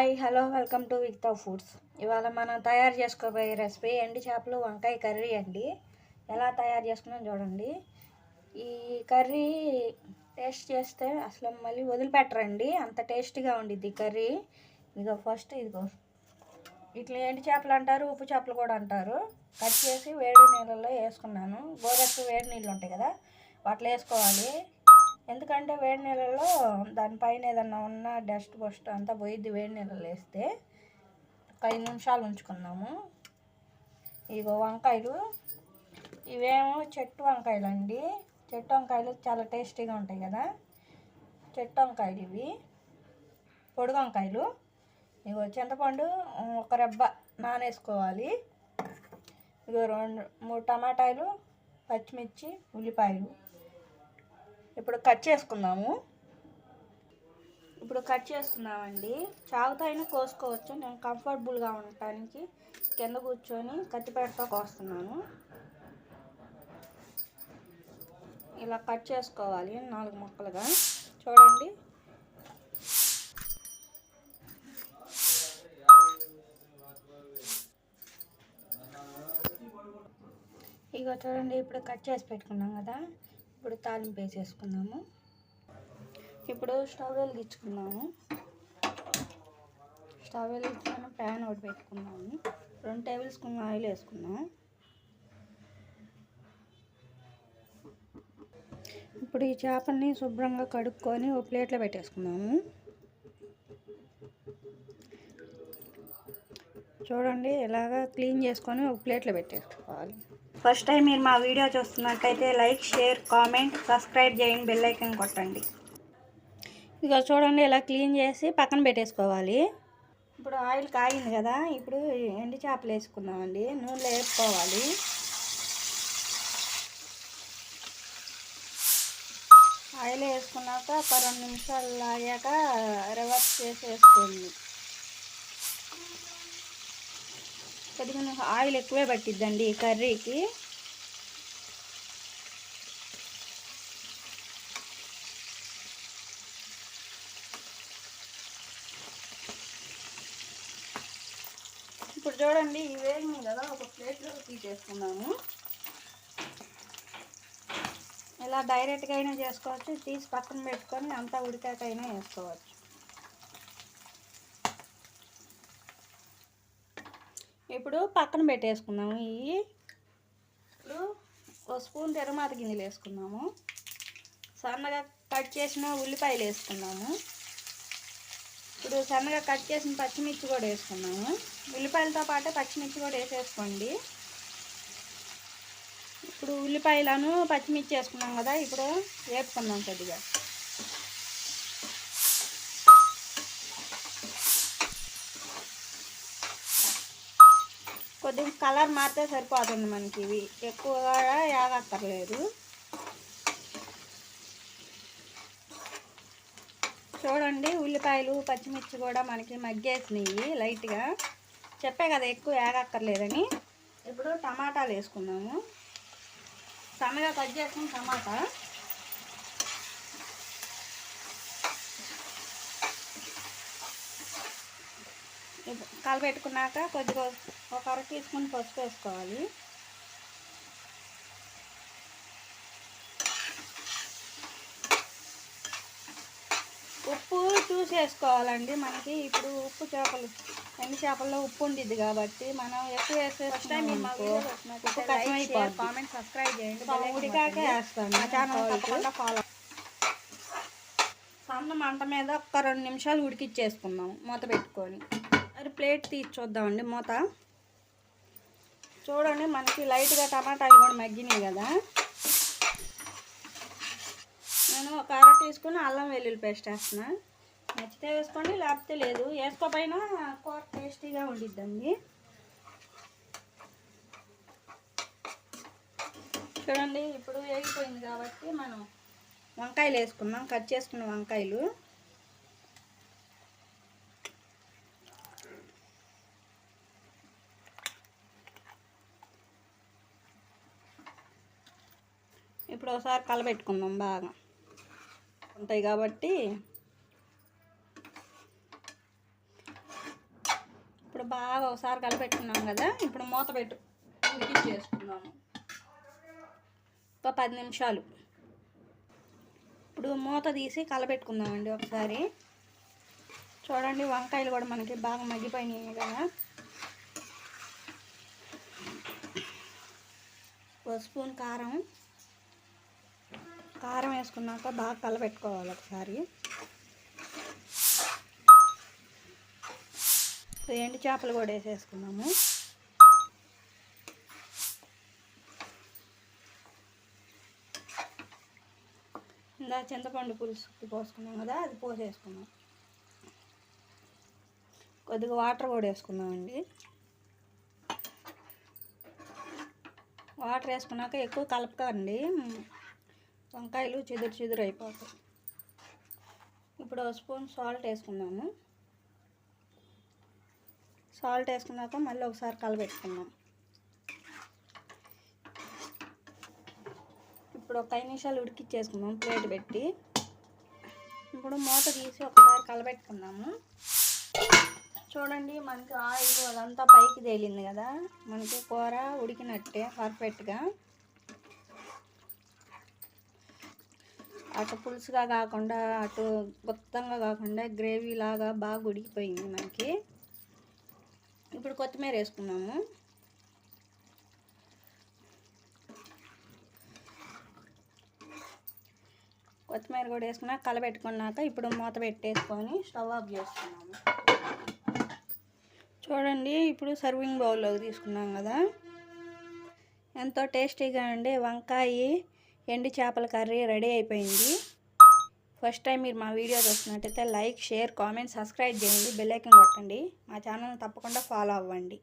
Hi hello welcome to విక్తా foods. ఇవాళ మనం తయారు చేసుకోబోయే రెసిపీ ఎండి చేపలు వంకాయ కర్రీ అండి. ఎలా తయారు చేసుకున్నాం చూడండి. ఈ కర్రీ టేస్ట్ చేస్తే అసలు మళ్ళీ వదిలిపెట్టరండి. అంత టేస్టీగా ఉండిద్ది కర్రీ. ఇదిగో ఫస్ట్ ఇదిగో. ఇట్లా ఎండి చేపలు అంటారు ఉప్పు చేపలు కూడా అంటారు. కట్ చేసి వేడి నీళ్ళల్లో వేసుకున్నాను. గోరెక్కు వేడి నీళ్ళు ఉంటాయి కదా వాటిలో వేసుకోవాలి. ఎందుకంటే వేడి నీళ్ళలో దానిపైన ఏదన్నా ఉన్న డస్ట్ బస్ట్ అంతా పోయిద్ది వేడి నీళ్ళలో వేస్తే. ఒక ఐదు నిమిషాలు ఉంచుకున్నాము ఇగో వంకాయలు. ఇవేమో చెట్టు వంకాయలు అండి చెట్టు వంకాయలు చాలా టేస్టీగా ఉంటాయి కదా. చెట్టు వంకాయలు ఇవి. పొడి వంకాయలు. ఇగో చింతపండు ఒక రెబ్బ నానేసుకోవాలి. ఇగో రెండు మూడు టమాటాలు పచ్చిమిర్చి ఉల్లిపాయలు. ఇప్పుడు కట్ చేసుకుందాము. ఇప్పుడు కట్ చేసుకున్నామండి చాకుతో అయినా కోసుకోవచ్చు. నేను కంఫర్టబుల్గా ఉండటానికి కింద కూర్చొని కత్తిపేటతో కోస్తున్నాను. ఇలా కట్ చేసుకోవాలి నాలుగు ముక్కలుగా. చూడండి. ఇక చూడండి ఇప్పుడు కట్ చేసి పెట్టుకున్నాం కదా. ఇప్పుడు తాలింపు వేసేసుకున్నాము ఇప్పుడు స్టవ్ వెలిగించుకున్నాము. స్టవ్ వెలిగించుకున్న ప్యాన్ ఒకటి పెట్టుకున్నాము. రెండు టేబుల్ స్పూన్ ఆయిల్ వేసుకున్నాము. ఇప్పుడు ఈ చేపల్ని శుభ్రంగా కడుక్కొని ఒక ప్లేట్లో పెట్టేసుకున్నాము. చూడండి ఎలాగా క్లీన్ చేసుకొని ఒక ప్లేట్లో పెట్టేసుకోవాలి. ఫస్ట్ టైం మీరు మా వీడియో చూస్తున్నట్టయితే లైక్ షేర్ కామెంట్ సబ్స్క్రైబ్ చేయండి బెల్ ఐకన్ కొట్టండి. ఇక చూడండి ఇలా క్లీన్ చేసి పక్కన పెట్టేసుకోవాలి. ఇప్పుడు ఆయిల్ కాగింది కదా ఇప్పుడు ఎండి చేపలు వేసుకుందామండి. నూనెలో వేసుకోవాలి. ఆయిల్ వేసుకున్నాక ఒక రెండు నిమిషాలు లాగాక రివర్స్ చేసి వేసుకోండి కొద్దిగా ఆయిల్ ఎక్కువే పట్టిద్దండి ఈ కర్రీకి. ఇప్పుడు చూడండి ఈ వేగినాయి కదా ఒక ప్లేట్లో తీసేసుకున్నాము ఇలా డైరెక్ట్గా అయినా చేసుకోవచ్చు తీసి పక్కన పెట్టుకొని అంతా ఉడికాకైనా వేసుకోవచ్చు. ఇప్పుడు పక్కన పెట్టేసుకున్నాము ఇవి ఇప్పుడు ఒక స్పూన్ తెరమాత గింజలు వేసుకున్నాము సన్నగా కట్ చేసిన ఉల్లిపాయలు వేసుకున్నాము ఇప్పుడు సన్నగా కట్ చేసిన పచ్చిమిర్చి కూడా వేసుకున్నాము ఉల్లిపాయలతో పాటు పచ్చిమిర్చి కూడా వేసేసుకోండి. ఇప్పుడు ఉల్లిపాయలను పచ్చిమిర్చి వేసుకున్నాం కదా ఇప్పుడు వేపుకుందాం కొద్దిగా. కొద్దిగా కలర్ మారితే సరిపోతుంది మనకి ఇవి. ఎక్కువగా యాగక్కర్లేదు. చూడండి ఉల్లిపాయలు పచ్చిమిర్చి కూడా మనకి మగ్గేసినాయి లైట్గా. చెప్పే కదా ఎక్కువ యాగక్కర్లేదని. ఇప్పుడు టమాటాలు వేసుకున్నాము సన్నగా కట్ చేసుకున్న టమాటా. కలపెట్టుకున్నాక కొద్దిగా ఒక అర టీ స్పూన్ పసుపు వేసుకోవాలి. ఉప్పు చూసి వేసుకోవాలండి. మనకి ఇప్పుడు ఉప్పు చేపలు ఎండు చేపల్లో ఉప్పు ఉండిద్ది కాబట్టి మనం ఎక్కువ వేసే ఫస్ట్ టైం ఉప్పు కష్టమైపోతుంది కామెంట్ సబ్స్క్రైబ్ చేయండి. ఉడికాక వేస్తాను. మా ఛానల్ తప్పకుండా ఫాలో సన్న మంట మీద ఒక రెండు నిమిషాలు ఉడికిచ్చేసుకుందాం. మూత పెట్టుకొని. మరి ప్లేట్ తీసి చూద్దామండి మూత. చూడండి మనకి లైట్గా టమాటాలు కూడా మగ్గినాయి కదా. నేను ఒక అర టీ స్పూన్ అల్లం వెల్లుల్లి పేస్ట్ వేస్తున్నా. నచ్చితే వేసుకోండి లేకపోతే లేదు. వేసుకోపోయినా కూర టేస్టీగా ఉండిద్దండి. చూడండి ఇప్పుడు వేగిపోయింది కాబట్టి మనం వంకాయలు వేసుకున్నాం కట్ చేసుకున్న వంకాయలు. ఇప్పుడు ఒకసారి కలబెట్టుకుందాం బాగా. ఉంటాయి కాబట్టి ఇప్పుడు బాగా ఒకసారి కలిపెట్టుకున్నాం కదా ఇప్పుడు మూత పెట్టు. ఉడికించేసుకున్నాము ఒక పది నిమిషాలు. ఇప్పుడు మూత తీసి కలపెట్టుకుందామండి ఒకసారి. చూడండి వంకాయలు కూడా మనకి బాగా మగ్గిపోయినాయి కదా. ఒక స్పూన్ కారం. కారం వేసుకున్నాక బాగా కలపెట్టుకోవాలి ఒకసారి. ఎండు చేపలు కూడా వేసేసుకున్నాము. ఇందా చింతపండు పులుసు పోసుకున్నాం కదా అది పోసేసుకున్నాం. కొద్దిగా వాటర్ కూడా వేసుకున్నామండి. వాటర్ వేసుకున్నాక ఎక్కువ కలపకండి. వంకాయలు చిదురు చిదురు అయిపోతాయి. ఇప్పుడు ఒక స్పూన్ సాల్ట్ వేసుకున్నాము సాల్ట్ వేసుకున్నాక మళ్ళీ ఒకసారి కలబెట్టుకుందాం. ఇప్పుడు ఒక ఐదు నిమిషాలు ఉడికిచ్చేసుకుందాం ప్లేట్ పెట్టి. ఇప్పుడు మూత తీసి ఒకసారి కలబెట్టుకుందాము. చూడండి మనకి ఆయిల్ అదంతా పైకి తేలింది కదా. మనకి కూర ఉడికినట్టే పర్ఫెక్ట్గా అటు పులుసుగా కాకుండా అటు గుత్తంగా కాకుండా గ్రేవీ లాగా బాగా ఉడికిపోయింది మనకి. ఇప్పుడు కొత్తిమీర వేసుకున్నాము కొత్తిమీర కూడా వేసుకున్నాక కలబెట్టుకున్నాక ఇప్పుడు మూత పెట్టేసుకొని స్టవ్ ఆఫ్ చేసుకున్నాము చూడండి ఇప్పుడు సర్వింగ్ బౌల్లోకి తీసుకున్నాం కదా. ఎంతో టేస్టీగా ఉండే వంకాయ ఎండు చేపల కర్రీ రెడీ అయిపోయింది. ఫస్ట్ టైం మీరు మా వీడియో చూస్తున్నట్టయితే లైక్ షేర్ కామెంట్ సబ్స్క్రైబ్ చేయండి. బెల్ ఐకన్ కొట్టండి. మా ఛానల్ తప్పకుండా ఫాలో అవ్వండి.